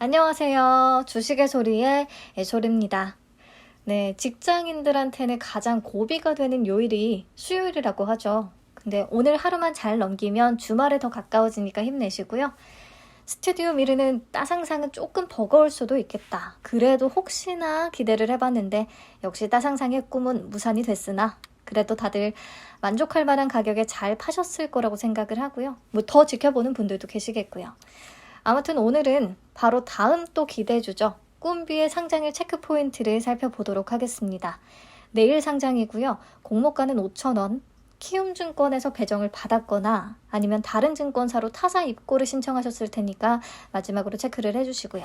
안녕하세요. 주식의 소리의 애솔입니다. 네, 직장인들한테는 가장 고비가 되는 요일이 수요일이라고 하죠. 근데 오늘 하루만 잘 넘기면 주말에 더 가까워지니까 힘내시고요. 스튜디오 미르는 따상상은 조금 버거울 수도 있겠다. 그래도 혹시나 기대를 해봤는데 역시 따상상의 꿈은 무산이 됐으나 그래도 다들 만족할 만한 가격에 잘 파셨을 거라고 생각을 하고요. 뭐 더 지켜보는 분들도 계시겠고요. 아무튼 오늘은 바로 다음 또 기대주죠. 꿈비의 상장일 체크 포인트를 살펴보도록 하겠습니다. 내일 상장이고요. 공모가는 5,000원. 키움증권에서 배정을 받았거나 아니면 다른 증권사로 타사 입고를 신청하셨을 테니까 마지막으로 체크를 해주시고요.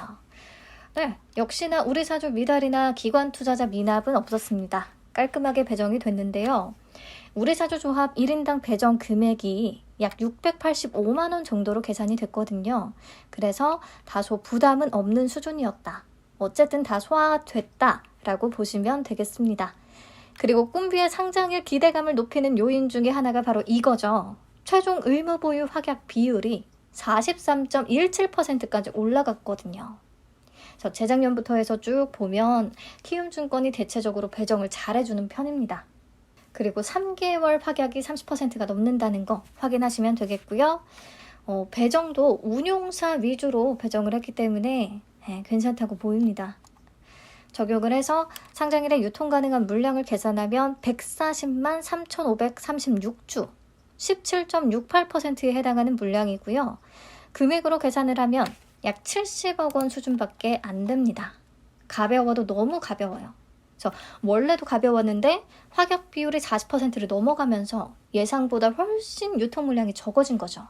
네, 역시나 우리 사주 미달이나 기관 투자자 미납은 없었습니다. 깔끔하게 배정이 됐는데요. 우리 사주 조합 1인당 배정 금액이 약 685만원 정도로 계산이 됐거든요. 그래서 다소 부담은 없는 수준이었다. 어쨌든 다 소화됐다 라고 보시면 되겠습니다. 그리고 꿈비의 상장일 기대감을 높이는 요인 중에 하나가 바로 이거죠. 최종 의무 보유 확약 비율이 43.17%까지 올라갔거든요. 그래서 재작년부터 해서 쭉 보면 키움증권이 대체적으로 배정을 잘해주는 편입니다. 그리고 3개월 확약이 30%가 넘는다는 거 확인하시면 되겠고요. 어, 배정도 운용사 위주로 배정을 했기 때문에 네, 괜찮다고 보입니다. 적용을 해서 상장일에 유통 가능한 물량을 계산하면 140만 3,536주, 17.68%에 해당하는 물량이고요. 금액으로 계산을 하면 약 70억 원 수준밖에 안 됩니다. 가벼워도 너무 가벼워요. 그래서 원래도 가벼웠는데 확약 비율이 40%를 넘어가면서 예상보다 훨씬 유통 물량이 적어진 거죠.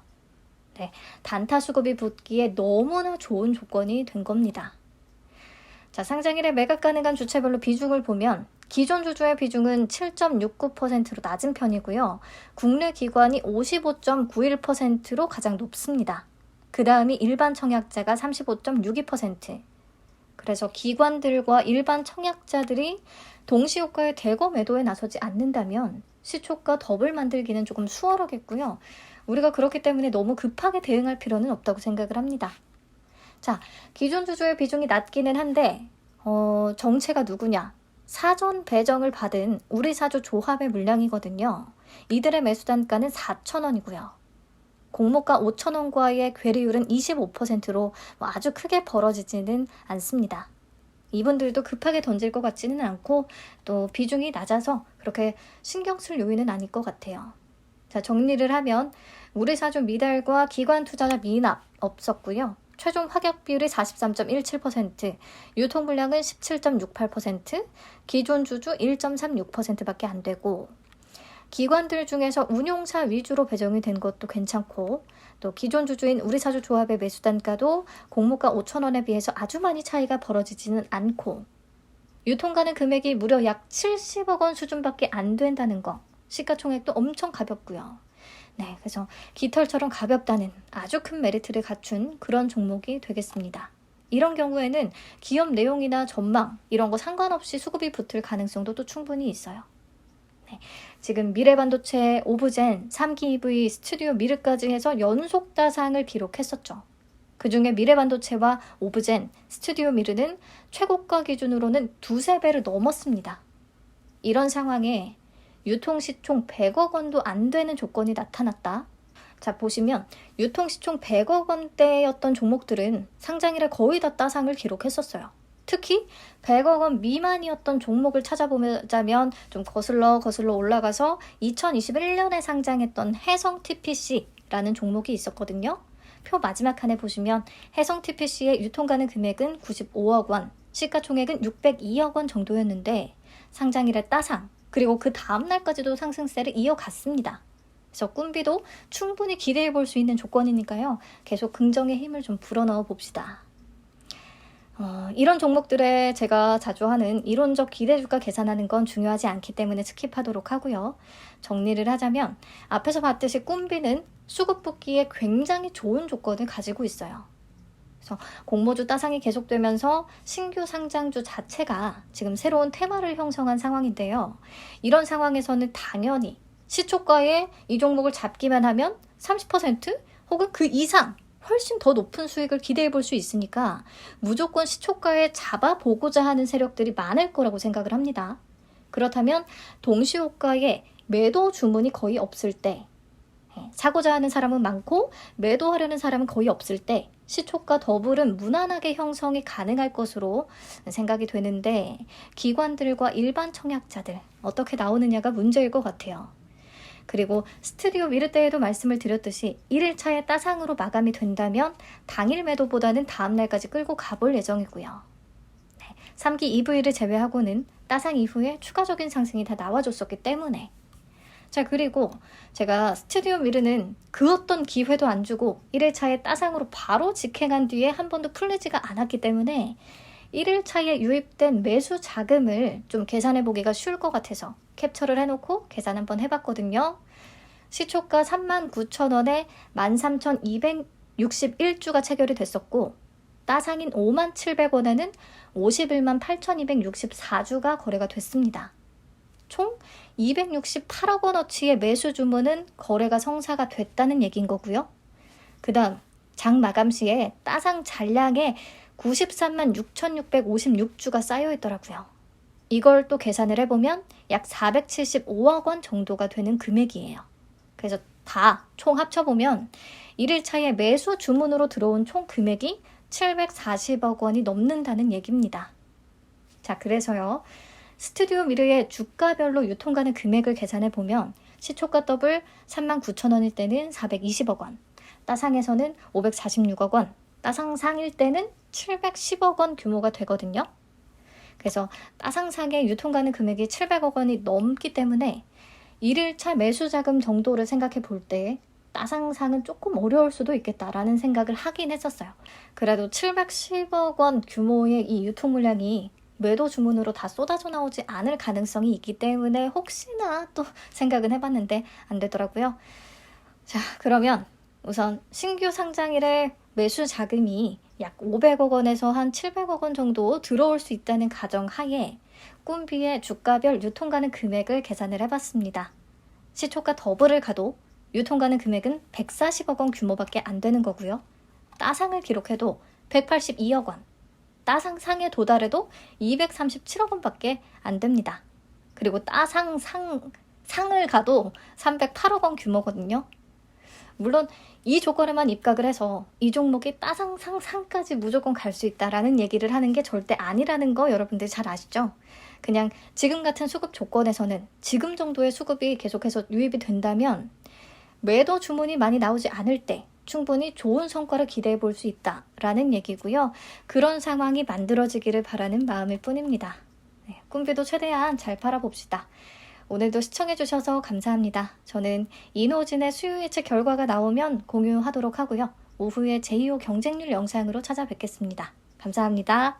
네, 단타 수급이 붙기에 너무나 좋은 조건이 된 겁니다. 자, 상장일에 매각 가능한 주체별로 비중을 보면 기존 주주의 비중은 7.69%로 낮은 편이고요. 국내 기관이 55.91%로 가장 높습니다. 그 다음이 일반 청약자가 35.62%. 그래서 기관들과 일반 청약자들이 동시효과의 대거 매도에 나서지 않는다면 시초가 더블 만들기는 조금 수월하겠고요. 우리가 그렇기 때문에 너무 급하게 대응할 필요는 없다고 생각을 합니다. 자, 기존 주주의 비중이 낮기는 한데, 어, 정체가 누구냐? 사전 배정을 받은 우리 사주 조합의 물량이거든요. 이들의 매수 단가는 4,000원이고요. 공모가 5,000원과의 괴리율은 25%로 뭐 아주 크게 벌어지지는 않습니다. 이분들도 급하게 던질 것 같지는 않고 또 비중이 낮아서 그렇게 신경 쓸 요인은 아닐 것 같아요. 자, 정리를 하면 우리 사주 미달과 기관 투자자 미납 없었고요. 최종 확약 비율이 43.17%, 유통 물량은 17.68%, 기존 주주 1.36%밖에 안 되고 기관들 중에서 운용사 위주로 배정이 된 것도 괜찮고 또 기존 주주인 우리사주 조합의 매수 단가도 공모가 5천원에 비해서 아주 많이 차이가 벌어지지는 않고 유통가는 금액이 무려 약 70억 원 수준밖에 안 된다는 거 시가총액도 엄청 가볍고요. 네, 그래서 깃털처럼 가볍다는 아주 큰 메리트를 갖춘 그런 종목이 되겠습니다. 이런 경우에는 기업 내용이나 전망 이런 거 상관없이 수급이 붙을 가능성도 또 충분히 있어요. 네, 지금 미래반도체, 오브젠, 3기 EV, 스튜디오 미르까지 해서 연속 다상을 기록했었죠. 그 중에 미래반도체와 오브젠, 스튜디오 미르는 최고가 기준으로는 두세 배를 넘었습니다. 이런 상황에 유통시 총 100억 원도 안 되는 조건이 나타났다. 자, 보시면 유통시 총 100억 원대였던 종목들은 상장일에 거의 다 따상을 기록했었어요. 특히 100억 원 미만이었던 종목을 찾아보자면 좀 거슬러 거슬러 올라가서 2021년에 상장했던 해성 TPC라는 종목이 있었거든요. 표 마지막 칸에 보시면 해성 TPC의 유통 가능 금액은 95억 원, 시가총액은 602억 원 정도였는데 상장일에 따상 그리고 그 다음 날까지도 상승세를 이어갔습니다. 그래서 꿈비도 충분히 기대해 볼 수 있는 조건이니까요. 계속 긍정의 힘을 좀 불어넣어 봅시다. 어, 이런 종목들에 제가 자주 하는 이론적 기대주가 계산하는 건 중요하지 않기 때문에 스킵하도록 하고요. 정리를 하자면 앞에서 봤듯이 꿈비는 수급 붙기에 굉장히 좋은 조건을 가지고 있어요. 그래서 공모주 따상이 계속되면서 신규 상장주 자체가 지금 새로운 테마를 형성한 상황인데요. 이런 상황에서는 당연히 시초가에 이 종목을 잡기만 하면 30% 혹은 그 이상 훨씬 더 높은 수익을 기대해 볼 수 있으니까 무조건 시초가에 잡아보고자 하는 세력들이 많을 거라고 생각을 합니다. 그렇다면 동시호가에 매도 주문이 거의 없을 때, 예, 사고자 하는 사람은 많고 매도하려는 사람은 거의 없을 때 시초가 더블은 무난하게 형성이 가능할 것으로 생각이 되는데 기관들과 일반 청약자들 어떻게 나오느냐가 문제일 것 같아요. 그리고 스튜디오 미르 때에도 말씀을 드렸듯이 1일차에 따상으로 마감이 된다면 당일 매도보다는 다음날까지 끌고 가볼 예정이고요. 네, 3기 EV를 제외하고는 따상 이후에 추가적인 상승이 다 나와줬었기 때문에 자 그리고 제가 스튜디오 미르는 그 어떤 기회도 안 주고 1일차에 따상으로 바로 직행한 뒤에 한 번도 풀리지가 않았기 때문에 1일차에 유입된 매수 자금을 좀 계산해 보기가 쉬울 것 같아서 캡처를 해놓고 계산 한번 해봤거든요. 시초가 39,000원에 13,261주가 체결이 됐었고 따상인 57,700원에는 51만 8,264주가 거래가 됐습니다. 총 268억 원어치의 매수 주문은 거래가 성사가 됐다는 얘기인 거고요. 그 다음 장 마감 시에 따상 잔량에 93만 6,656주가 쌓여 있더라고요. 이걸 또 계산을 해보면 약 475억 원 정도가 되는 금액이에요. 그래서 다 총 합쳐보면 1일 차에 매수 주문으로 들어온 총 금액이 740억 원이 넘는다는 얘기입니다. 자, 그래서요. 스튜디오 미르의 주가별로 유통가는 금액을 계산해 보면 시초가 더블 39,000원일 때는 420억 원, 따상에서는 546억 원, 따상상일 때는 710억 원 규모가 되거든요. 그래서 따상상의 유통가는 금액이 700억 원이 넘기 때문에 1일차 매수 자금 정도를 생각해 볼 때 따상상은 조금 어려울 수도 있겠다라는 생각을 하긴 했었어요. 그래도 710억 원 규모의 이 유통 물량이 매도 주문으로 다 쏟아져 나오지 않을 가능성이 있기 때문에 혹시나 또 생각은 해봤는데 안 되더라고요. 자, 그러면 우선 신규 상장일에 매수 자금이 약 500억 원에서 한 700억 원 정도 들어올 수 있다는 가정 하에 꿈비의 주가별 유통가는 금액을 계산을 해봤습니다. 시초가 더블을 가도 유통가는 금액은 140억 원 규모밖에 안 되는 거고요. 따상을 기록해도 182억 원, 따상 상에 도달해도 237억 원밖에 안 됩니다. 그리고 따상 상 상을 가도 308억 원 규모거든요. 물론 이 조건에만 입각을 해서 이 종목이 따상 상상까지 무조건 갈 수 있다라는 얘기를 하는 게 절대 아니라는 거 여러분들 잘 아시죠? 그냥 지금 같은 수급 조건에서는 지금 정도의 수급이 계속해서 유입이 된다면 매도 주문이 많이 나오지 않을 때 충분히 좋은 성과를 기대해 볼 수 있다라는 얘기고요. 그런 상황이 만들어지기를 바라는 마음일 뿐입니다. 네, 꿈비도 최대한 잘 팔아봅시다. 오늘도 시청해주셔서 감사합니다. 저는 이노진의 수요 예측 결과가 나오면 공유하도록 하고요. 오후에 제2호 경쟁률 영상으로 찾아뵙겠습니다. 감사합니다.